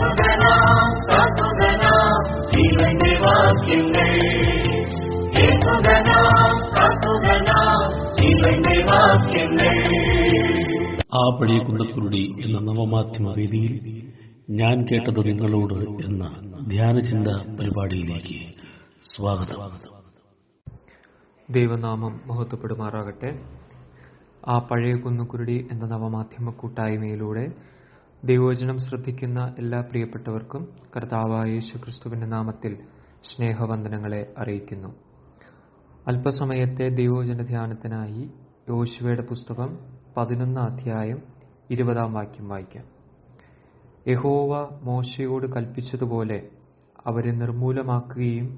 ആ പഴയ കുണ്ടക്കുരുടി എന്ന നവമാധ്യമ രീതിയിൽ ഞാൻ കേട്ടത് നിങ്ങളോട് എന്ന ധ്യാനചിന്ത പരിപാടിയിലേക്ക് സ്വാഗതം. ദൈവനാമം മഹത്വപ്പെടുമാറാകട്ടെ. ആ പഴയ കുന്നുകുരുടി എന്ന നവമാധ്യമ കൂട്ടായ്മയിലൂടെ ദൈവവചനം ശ്രദ്ധിക്കുന്ന എല്ലാ പ്രിയപ്പെട്ടവർക്കും കർത്താവായ യേശു ക്രിസ്തുവിന്റെ നാമത്തിൽ സ്നേഹവന്ദനങ്ങളെ അറിയിക്കുന്നു. അല്പസമയത്തെ ദൈവവചന ധ്യാനത്തിനായി യോശുവയുടെ പുസ്തകം പതിനൊന്നാം അധ്യായം ഇരുപതാം വാക്യം വായിക്കാം. യഹോവ മോശയോട് കൽപ്പിച്ചതുപോലെ അവരെ നിർമൂലമാക്കുകയും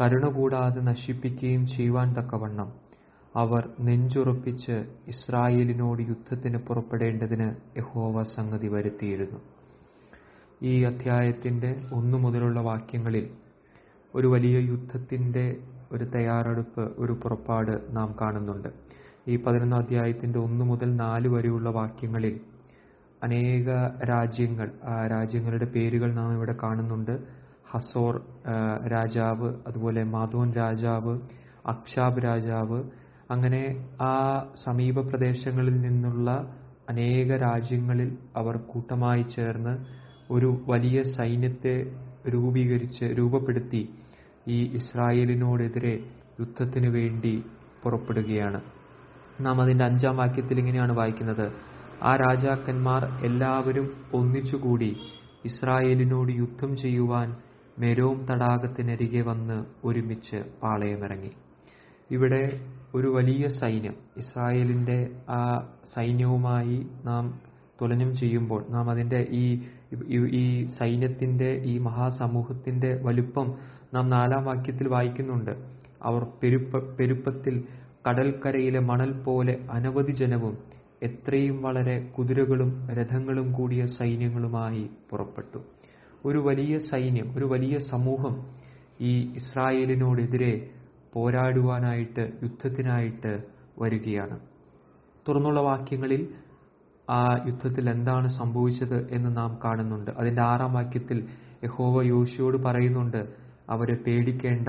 കരുണ കൂടാതെ നശിപ്പിക്കുകയും ചെയ്യുവാൻ തക്കവണ്ണം അവർ നെഞ്ചുറപ്പിച്ച് ഇസ്രായേലിനോട് യുദ്ധത്തിന് പുറപ്പെടേണ്ടതിന് യഹോവ സംഗതി വരുത്തിയിരുന്നു. ഈ അധ്യായത്തിന്റെ ഒന്നു മുതലുള്ള വാക്യങ്ങളിൽ ഒരു വലിയ യുദ്ധത്തിന്റെ ഒരു തയ്യാറെടുപ്പ് ഒരു പുറപ്പാട് നാം കാണുന്നുണ്ട്. ഈ പതിനൊന്നാം അധ്യായത്തിന്റെ ഒന്നു മുതൽ നാല് വരെയുള്ള വാക്യങ്ങളിൽ അനേക രാജ്യങ്ങൾ ആ രാജ്യങ്ങളുടെ പേരുകൾ നാം ഇവിടെ കാണുന്നുണ്ട്. ഹസോർ രാജാവ് അതുപോലെ മാധോൻ രാജാവ് അക്ഷാബ് രാജാവ് അങ്ങനെ ആ സമീപ പ്രദേശങ്ങളിൽ നിന്നുള്ള അനേക രാജ്യങ്ങളിൽ അവർ കൂട്ടമായി ചേർന്ന് ഒരു വലിയ സൈന്യത്തെ രൂപീകരിച്ച് രൂപപ്പെടുത്തി ഈ ഇസ്രായേലിനോടെതിരെ യുദ്ധത്തിന് വേണ്ടി പുറപ്പെടുകയാണ്. നാം അതിന്റെ അഞ്ചാം വാക്യത്തിൽ ഇങ്ങനെയാണ് വായിക്കുന്നത്. ആ രാജാക്കന്മാർ എല്ലാവരും ഒന്നിച്ചുകൂടി ഇസ്രായേലിനോട് യുദ്ധം ചെയ്യുവാൻ മെരോം തടാകത്തിനരികെ വന്ന് ഒരുമിച്ച് പാളയമിറങ്ങി. ഇവിടെ ഒരു വലിയ സൈന്യം. ഇസ്രായേലിന്റെ ആ സൈന്യവുമായി നാം തുലനം ചെയ്യുമ്പോൾ നാം അതിന്റെ ഈ ഈ- സൈന്യത്തിന്റെ ഈ മഹാസമൂഹത്തിന്റെ വലുപ്പം നാം നാലാം വാക്യത്തിൽ വായിക്കുന്നുണ്ട്. അവർ പെരുപ്പ പെരുപ്പത്തിൽ കടൽക്കരയിലെ മണൽ പോലെ അനവധി ജനവും എത്രയും വളരെ കുതിരകളും രഥങ്ങളും കൂടിയ സൈന്യങ്ങളുമായി പുറപ്പെട്ടു. ഒരു വലിയ സൈന്യം ഒരു വലിയ സമൂഹം ഈ ഇസ്രായേലിനോടെതിരെ പോരാടുവാനായിട്ട് യുദ്ധത്തിനായിട്ട് വരികയാണ്. തുറന്നുള്ള വാക്യങ്ങളിൽ ആ യുദ്ധത്തിൽ എന്താണ് സംഭവിച്ചത് എന്ന് നാം കാണുന്നുണ്ട്. അതിന്റെ ആറാം വാക്യത്തിൽ യഹോവ യോശുവോട് പറയുന്നുണ്ട് അവരെ പേടിക്കേണ്ട.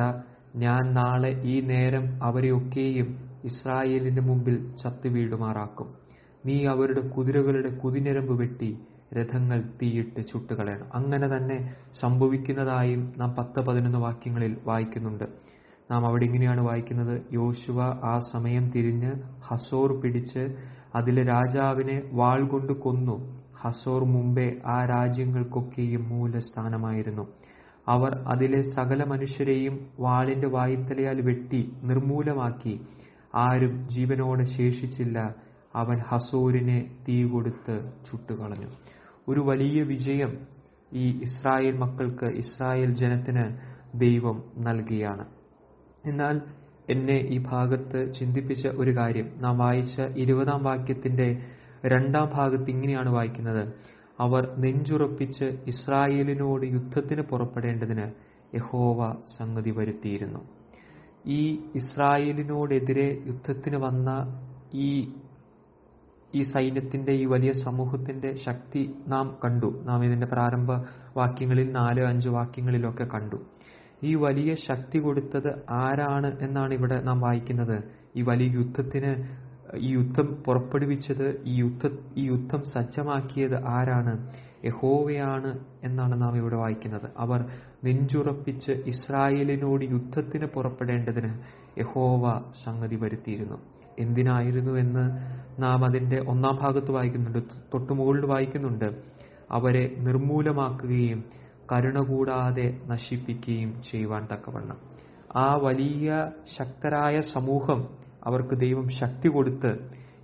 ഞാൻ നാളെ ഈ നേരം അവരെയൊക്കെയും ഇസ്രായേലിന്റെ മുമ്പിൽ ചത്തുവീടുമാറാക്കും നീ അവരുടെ കുതിരകളുടെ കുതിനിരമ്പ് വെട്ടി രഥങ്ങൾ തീയിട്ട് ചുട്ടുകളയണം. അങ്ങനെ തന്നെ സംഭവിക്കുന്നതായും നാം പത്ത് പതിനൊന്ന് വാക്യങ്ങളിൽ വായിക്കുന്നുണ്ട്. നാം അവിടെ ഇങ്ങനെയാണ് വായിക്കുന്നത്. യോശുവ ആ സമയം തിരിഞ്ഞ് ഹസോർ പിടിച്ച് അതിലെ രാജാവിനെ വാൾ കൊണ്ട് കൊന്നു. ഹസോർ മുമ്പേ ആ രാജ്യങ്ങൾക്കൊക്കെയും മൂലസ്ഥാനമായിരുന്നു. അവർ അതിലെ സകല മനുഷ്യരെയും വാളിന്റെ വായ്ത്തലയാൽ വെട്ടി നിർമൂലമാക്കി. ആരും ജീവനോടെ ശേഷിച്ചില്ല. അവൻ ഹസൂരിനെ തീ കൊടുത്ത് ചുട്ടുകളഞ്ഞു. ഒരു വലിയ വിജയം ഈ ഇസ്രായേൽ മക്കൾക്ക് ഇസ്രായേൽ ജനത്തിന് ദൈവം നൽകിയാണ്. എന്നാൽ എന്നെ ഈ ഭാഗത്ത് ചിന്തിപ്പിച്ച ഒരു കാര്യം. നാം വായിച്ച ഇരുപതാം വാക്യത്തിന്റെ രണ്ടാം ഭാഗത്ത് ഇങ്ങനെയാണ് വായിക്കുന്നത്. അവർ നെഞ്ചുറപ്പിച്ച് ഇസ്രായേലിനോട് യുദ്ധത്തിന് പുറപ്പെടേണ്ടതിന് യഹോവ സംഗതി വരുത്തിയിരുന്നു. ഈ ഇസ്രായേലിനോടെതിരെ യുദ്ധത്തിന് വന്ന ഈ ഈ സൈന്യത്തിന്റെ ഈ വലിയ സമൂഹത്തിന്റെ ശക്തി നാം കണ്ടു. നാം ഇതിന്റെ പ്രാരംഭ വാക്യങ്ങളിൽ നാല് അഞ്ച് വാക്യങ്ങളിലൊക്കെ കണ്ടു. ഈ വലിയ ശക്തി കൊടുത്തത് ആരാണ് എന്നാണ് ഇവിടെ നാം വായിക്കുന്നത്. ഈ വലിയ യുദ്ധത്തിന് ഈ യുദ്ധം പുറപ്പെടുവിച്ചത് ഈ യുദ്ധ ഈ യുദ്ധം സജ്ജമാക്കിയത് ആരാണ്? യഹോവയാണ് എന്നാണ് നാം ഇവിടെ വായിക്കുന്നത്. അവർ നെഞ്ചുറപ്പിച്ച് ഇസ്രായേലിനോട് യുദ്ധത്തിന് പുറപ്പെടേണ്ടതിന് യഹോവ സംഗതി വരുത്തിയിരുന്നു. എന്തിനായിരുന്നു എന്ന് നാം അതിന്റെ ഒന്നാം ഭാഗത്ത് വായിക്കുന്നുണ്ട് തൊട്ടുമുകളിൽ വായിക്കുന്നുണ്ട്. അവരെ നിർമൂലമാക്കുകയും കരുണ കൂടാതെ നശിപ്പിക്കുകയും ചെയ്യുവാൻ തക്കവണ്ണം. ആ വലിയ ശക്തരായ സമൂഹം അവർക്ക് ദൈവം ശക്തി കൊടുത്ത്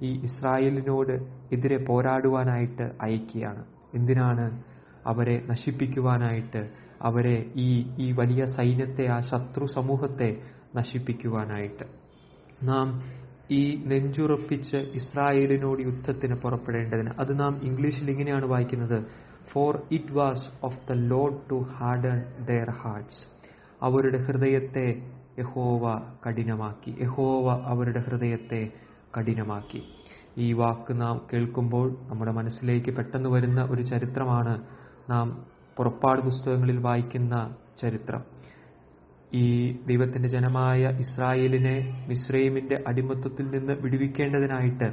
ഈ ഇസ്രായേലിനോട് എതിരെ പോരാടുവാനായിട്ട് അയക്കുകയാണ്. എന്തിനാണ് അവരെ നശിപ്പിക്കുവാനായിട്ട് അവരെ ഈ ഈ വലിയ സൈന്യത്തെ ആ ശത്രു സമൂഹത്തെ നശിപ്പിക്കുവാനായിട്ട്? നാം ഈ നെഞ്ചുറപ്പിച്ച് ഇസ്രായേലിനോട് യുദ്ധത്തിന് പുറപ്പെടേണ്ടതിന് അത് നാം ഇംഗ്ലീഷിൽ ഇങ്ങനെയാണ് വായിക്കുന്നത്? For it was of the lord to harden their hearts അവരുടെ ഹൃദയത്തെ യഹോവ കഠിനമാക്കി. യഹോവ അവരുടെ ഹൃദയത്തെ കഠിനമാക്കി. ഈ വാക്ക് നാം കേൾക്കുമ്പോൾ നമ്മുടെ മനസ്സിലേക്ക് പെട്ടെന്ന് വരുന്ന ഒരു ചരിത്രമാണ് നാം പുറപ്പാട് പുസ്തകങ്ങളിൽ വായിക്കുന്ന ചരിത്രം. ഈ ദൈവത്തിന്റെ ജനമായ ഇസ്രായേലിനെ മിശ്രൈമിന്റെ അടിമത്വത്തിൽ നിന്ന് വിടുവിക്കേണ്ടതിനായിട്ട്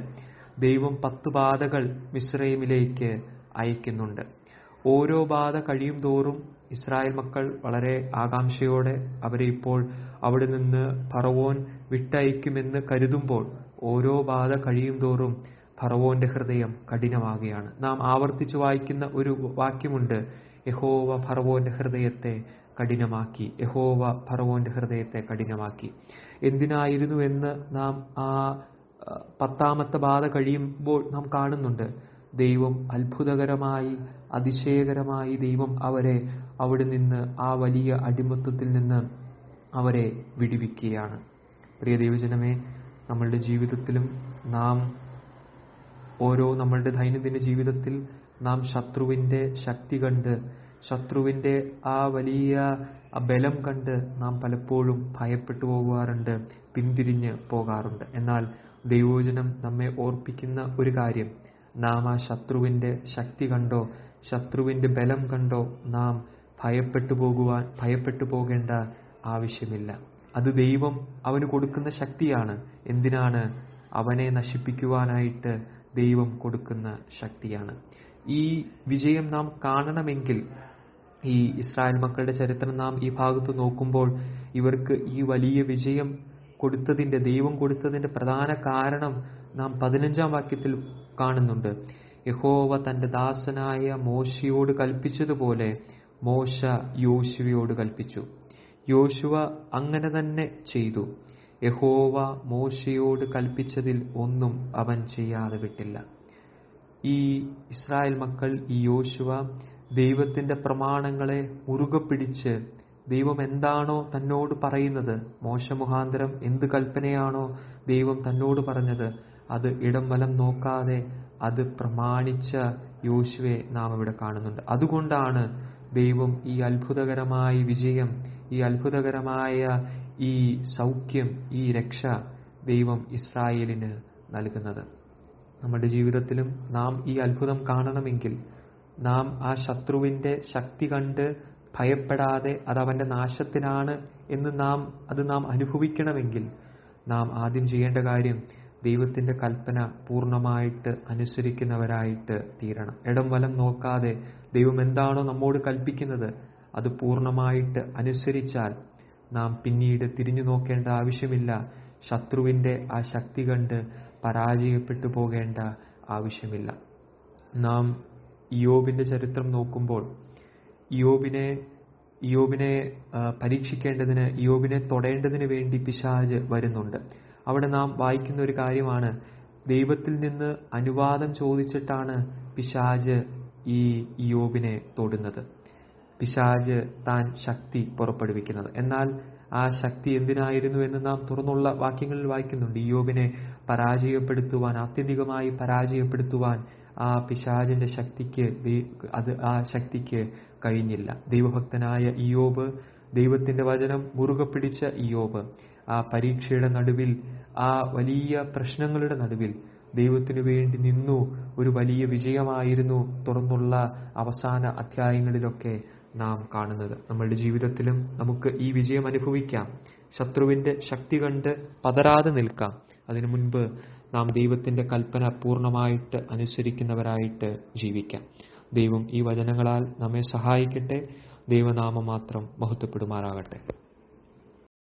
ദൈവം പത്തു പാതകൾ മിശ്രൈമിലേക്ക് അയക്കുന്നുണ്ട്. ഓരോ ബാധ കഴിയും തോറും ഇസ്രായേൽ മക്കൾ വളരെ ആകാംക്ഷയോടെ അവരെ ഇപ്പോൾ അവിടെ നിന്ന് ഫറവോൻ വിട്ടയക്കുമെന്ന് കരുതുമ്പോൾ ഓരോ ബാധ കഴിയും തോറും ഫറവോന്റെ ഹൃദയം കഠിനമാകുകയാണ്. നാം ആവർത്തിച്ചു വായിക്കുന്ന ഒരു വാക്യമുണ്ട് യഹോവ ഫറവോന്റെ ഹൃദയത്തെ കഠിനമാക്കി. യഹോവ ഫറവോന്റെ ഹൃദയത്തെ കഠിനമാക്കി. എന്തിനായിരുന്നു എന്ന് നാം ആ പത്താമത്തെ ബാധ കഴിയുമ്പോൾ നാം കാണുന്നുണ്ട്. ദൈവം അത്ഭുതകരമായി അതിശയകരമായി ദൈവം അവരെ അവിടെ നിന്ന് ആ വലിയ അടിമത്വത്തിൽ നിന്ന് അവരെ വിടിവിക്കുകയാണ്. പ്രിയ ദൈവജനമേ നമ്മളുടെ ജീവിതത്തിലും നാം ഓരോ നമ്മളുടെ ദൈനംദിന ജീവിതത്തിൽ നാം ശത്രുവിന്റെ ശക്തി കണ്ട് ശത്രുവിന്റെ ആ വലിയ ബലം കണ്ട് നാം പലപ്പോഴും ഭയപ്പെട്ടു പോകാറുണ്ട് പിന്തിരിഞ്ഞ് പോകാറുണ്ട്. എന്നാൽ ദൈവോചനം നമ്മെ ഓർപ്പിക്കുന്ന ഒരു കാര്യം നാം ആ ശത്രുവിന്റെ ശക്തി കണ്ടോ? ശത്രുവിന്റെ ബലം കണ്ടോ? നാം ഭയപ്പെട്ടു പോകുവാൻ ഭയപ്പെട്ടു പോകേണ്ട ആവശ്യമില്ല. അത് ദൈവം അവന് കൊടുക്കുന്ന ശക്തിയാണ്. എന്തിനാണ്? അവനെ നശിപ്പിക്കുവാനായിട്ട് ദൈവം കൊടുക്കുന്ന ശക്തിയാണ്. ഈ വിജയം നാം കാണണമെങ്കിൽ ഈ ഇസ്രായേൽ മക്കളുടെ ചരിത്രം നാം ഈ ഭാഗത്ത് നോക്കുമ്പോൾ ഇവർക്ക് ഈ വലിയ വിജയം കൊടുത്തതിന്റെ ദൈവം കൊടുത്തതിന്റെ പ്രധാന കാരണം നാം പതിനഞ്ചാം വാക്യത്തിൽ കാണുന്നുണ്ട്. യഹോവ തന്റെ ദാസനായ മോശയോട് കൽപ്പിച്ചതുപോലെ മോശ യോശുവയോട് കൽപ്പിച്ചു. യോശുവ അങ്ങനെ തന്നെ ചെയ്തു. യഹോവ മോശയോട് കൽപ്പിച്ചതിൽ ഒന്നും അവൻ ചെയ്യാതെ വിട്ടില്ല. ഈ ഇസ്രായേൽ മക്കൾ ഈ യോശുവ ദൈവത്തിന്റെ പ്രമാണങ്ങളെ മുറുകെ പിടിച്ച് ദൈവം എന്താണോ തന്നോട് പറയുന്നത് മോശ മുഖാന്തരം എന്ത് കൽപ്പനയാണോ ദൈവം തന്നോട് പറഞ്ഞത് അത് ഇടം വലം നോക്കാതെ അത് പ്രമാണിച്ച യോശുവെ നാം ഇവിടെ കാണുന്നുണ്ട്. അതുകൊണ്ടാണ് ദൈവം ഈ അത്ഭുതകരമായ വിജയം ഈ അത്ഭുതകരമായ ഈ സൗഖ്യം ഈ രക്ഷ ദൈവം ഇസ്രായേലിന് നൽകുന്നത്. നമ്മുടെ ജീവിതത്തിലും നാം ഈ അത്ഭുതം കാണണമെങ്കിൽ നാം ആ ശത്രുവിന്റെ ശക്തി കണ്ട് ഭയപ്പെടാതെ അത് അവന്റെ നാശത്തിനാണ് എന്ന് നാം അത് നാം അനുഭവിക്കണമെങ്കിൽ നാം ആദ്യം ചെയ്യേണ്ട കാര്യം ദൈവത്തിന്റെ കൽപ്പന പൂർണമായിട്ട് അനുസരിക്കുന്നവരായിട്ട് തീരണം. ഇടം വലം നോക്കാതെ ദൈവം എന്താണോ നമ്മോട് കൽപ്പിക്കുന്നത് അത് പൂർണമായിട്ട് അനുസരിച്ചാൽ നാം പിന്നീട് തിരിഞ്ഞു നോക്കേണ്ട ആവശ്യമില്ല. ശത്രുവിന്റെ ആ ശക്തി കണ്ട് പരാജയപ്പെട്ടു പോകേണ്ട ആവശ്യമില്ല. നാം യോബിന്റെ ചരിത്രം നോക്കുമ്പോൾ യോബിനെ യോബിനെ പരീക്ഷിക്കേണ്ടതിന് യോബിനെ തൊടേണ്ടതിന് വേണ്ടി പിശാജ് വരുന്നുണ്ട്. അവിടെ നാം വായിക്കുന്ന ഒരു കാര്യമാണ്. ദൈവത്തിൽ നിന്ന് അനുവാദം ചോദിച്ചിട്ടാണ് പിശാജ് ഈ യോബിനെ തൊടുന്നത്. പിശാജ് താൻ ശക്തി പുറപ്പെടുവിക്കുന്നത്. എന്നാൽ ആ ശക്തി എന്തിനായിരുന്നു എന്ന് നാം തുറന്നുള്ള വാക്യങ്ങളിൽ വായിക്കുന്നുണ്ട്. യോബിനെ പരാജയപ്പെടുത്തുവാൻ ആത്യന്തികമായി പരാജയപ്പെടുത്തുവാൻ ആ പിശാജിന്റെ ശക്തിക്ക് അത് ആ ശക്തിക്ക് കഴിഞ്ഞില്ല. ദൈവഭക്തനായ ഇയോബ് ദൈവത്തിന്റെ വചനം മുറുകെ പിടിച്ച ഇയോബ് ആ പരീക്ഷയുടെ നടുവിൽ ആ വലിയ പ്രശ്നങ്ങളുടെ നടുവിൽ ദൈവത്തിനു വേണ്ടി നിന്നു. ഒരു വലിയ വിജയമായിരുന്നു തുറന്നുള്ള അവസാന അധ്യായങ്ങളിലൊക്കെ നാം കാണുന്നത്. നമ്മളുടെ ജീവിതത്തിലും നമുക്ക് ഈ വിജയം അനുഭവിക്കാം. ശത്രുവിന്റെ ശക്തി കണ്ട് പതരാതെ നിൽക്കാം. അതിനു മുൻപ് നാം ദൈവത്തിന്റെ കൽപ്പന പൂർണമായിട്ട് അനുസരിക്കുന്നവരായിട്ട് ജീവിക്കാം. ദൈവം ഈ വചനങ്ങളാൽ നമ്മെ സഹായിക്കട്ടെ. ദൈവനാമം മാത്രം മഹത്വപ്പെടുമാറാകട്ടെ.